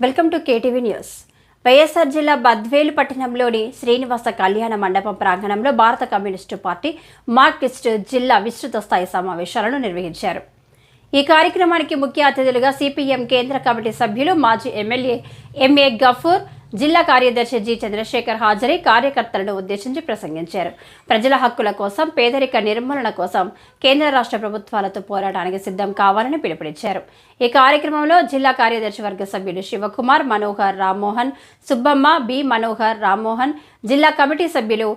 Welcome to KTV news. YSR జిల్లా బద్వేలు పట్టణంలోని శ్రీనివాస కళ్యాణ మండపం ప్రాంగణంలో భారత కమ్యూనిస్టు పార్టీ మార్క్సిస్ట్ జిల్లా విస్తృత స్థాయి సమావేశాలను నిర్వహించారు. ఈ కార్యక్రమానికి ముఖ్య అతిథులుగా సిపిఎం కేంద్ర కమిటీ సభ్యులు మాజీ ఎమ్మెల్యే ఎంఏ గఫూర్ జిల్లా కార్యదర్శి జి చంద్రశేఖర్ హాజరై కార్యకర్తలను ఉద్దేశించి ప్రసంగించారు. ప్రజల హక్కుల కోసం పేదరిక నిర్మూలన కోసం కేంద్ర రాష్ట్ర ప్రభుత్వాలతో పోరాటానికి సిద్ధం కావాలని పిలుపునిచ్చారు. ఈ కార్యక్రమంలో జిల్లా కార్యదర్శి వర్గ సభ్యులు శివకుమార్ మనోహర్ రామ్మోహన్ సుబ్బమ్మ బి మనోహర్ రామ్మోహన్ జిల్లా కమిటీ సభ్యులు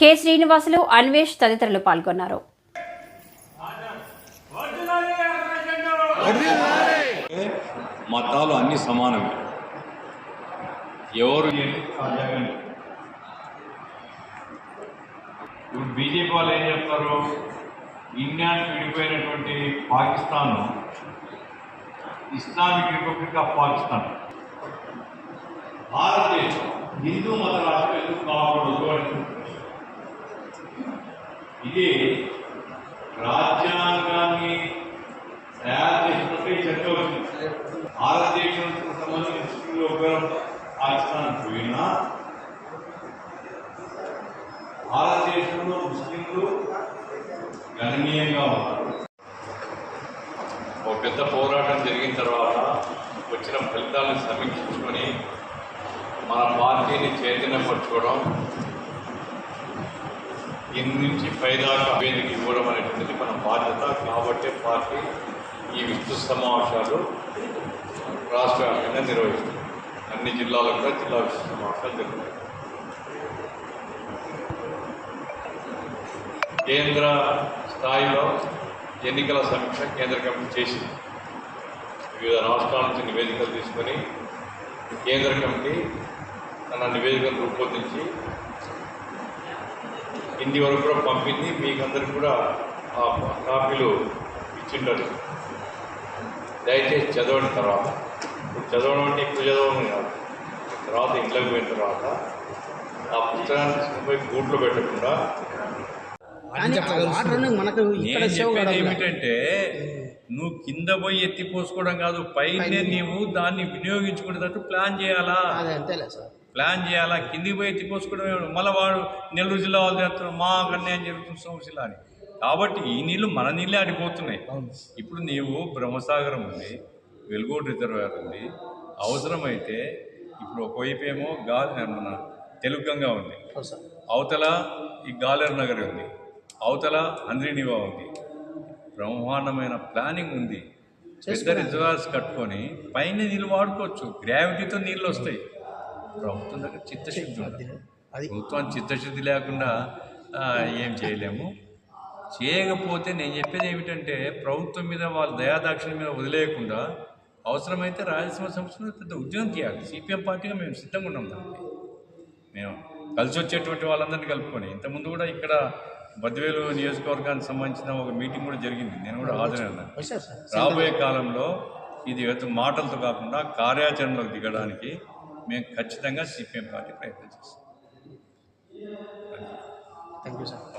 కె శ్రీనివాసులు అన్వేష్ తదితరులు పాల్గొన్నారు. మతాలు అన్ని సమానమే. ఎవరు ఇప్పుడు బీజేపీ వాళ్ళు ఏం చెప్తారు? ఇండియాకి విడిపోయినటువంటి Pakistan Islamic republic of Pakistan. భారతదేశం హిందూ మత రాష్ట్రం ఎందుకు కాకూడదు ఇది రాజ్యాంగాన్ని తయారు చేసినట్టు ఈ చర్చ వచ్చింది సంబంధించిన ముస్లింలు పాకిస్తాన్ పోయినా భారతదేశంలో ముస్లింలు గణనీయంగా ఉన్నారు. ఒక పెద్ద పోరాటం జరిగిన తర్వాత వచ్చిన ఫలితాలను సమీక్షించుకొని మన పార్టీని చైతన్యపరచుకోవడం కింది నుంచి పైదాకా వేదిక ఇవ్వడం అనేటువంటిది మన బాధ్యత. కాబట్టి పార్టీ ఈ విస్తృత సమావేశాలు రాష్ట్ర వ్యాప్తంగా నిర్వహిస్తుంది. అన్ని జిల్లాలో కూడా జిల్లా విస్తృత సమావేశాలు జరుగుతాయి కేంద్ర స్థాయిలో ఎన్నికల సమీక్ష కేంద్ర కమిటీ చేసింది. వివిధ రాష్ట్రాల నుంచి నివేదికలు తీసుకొని కేంద్ర కమిటీ తన నివేదికను రూపొందించి ఇంటి వరకు కూడా పంపింది. మీకు అందరికి కూడా ఆ కాపీలు ఇచ్చిండరు. దయచేసి చదవండి తర్వాత. ఇప్పుడు చదవడం అంటే ఎక్కువ చదవడం కాదు తర్వాత ఇంట్లోకి పోయిన తర్వాత ఆ పుస్తకాన్ని పోయి గూట్లో పెట్టకుండా ఏమిటంటే నువ్వు కింద పోయి ఎత్తి పోసుకోవడం కాదు పైనే నీవు దాన్ని వినియోగించుకునేటట్టు ప్లాన్ చేయాలా? అదే అంతేలే సార్. ప్లాన్ చేయాలా? కిందికి పోయి ఎత్తి పోసుకోవడం? మళ్ళీ వాడు నెల్లూరు జిల్లా వాళ్ళు చేస్తారు మా అన్యాయం జరుగుతుంది సమస్యలు అని. కాబట్టి ఈ నీళ్ళు మన నీళ్ళే అడిపోతున్నాయి ఇప్పుడు నీవు బ్రహ్మసాగరం ఉంది. వెలుగోడు రిజర్వాయర్ ఉంది అవసరమైతే ఇప్పుడు ఒకవైపు ఏమో గాలి మన తెలుగు గంగా ఉంది అవతల ఈ గాలేరు నగర్ ఉంది. అవతల అంద్రినివా ఉంది. బ్రహ్మాండమైన ప్లానింగ్ ఉంది. పెద్ద రిజర్వాయర్స్ కట్టుకొని పైన నీళ్ళు వాడుకోవచ్చు. గ్రావిటీతో నీళ్ళు వస్తాయి. ప్రభుత్వం దగ్గర చిత్తశుద్ధి ఉంది అది ప్రభుత్వం చిత్తశుద్ధి లేకుండా ఏం చేయలేము. చేయకపోతే నేను చెప్పేది ఏమిటంటే ప్రభుత్వం మీద వాళ్ళ దయాదాక్షిణ్యం మీద వదిలేయకుండా అవసరమైతే రాయలసీమ సంస్థలో పెద్ద ఉద్యోగం చేయాలి సిపిఎం పార్టీగా మేము సిద్ధంగా ఉన్నాం దానికి. మేము కలిసి వచ్చేటువంటి వాళ్ళందరినీ కలుపుకొని ఇంతకుముందు కూడా ఇక్కడ బద్వేలు నియోజకవర్గానికి సంబంధించిన ఒక మీటింగ్ కూడా జరిగింది. నేను కూడా హాజరైనాను రాబోయే కాలంలో ఇది ఏదో మాటలతో కాకుండా కార్యాచరణలోకి దిగడానికి మేము ఖచ్చితంగా సిపిఎం పార్టీ ప్రయత్నం చేస్తాం. Thank you sir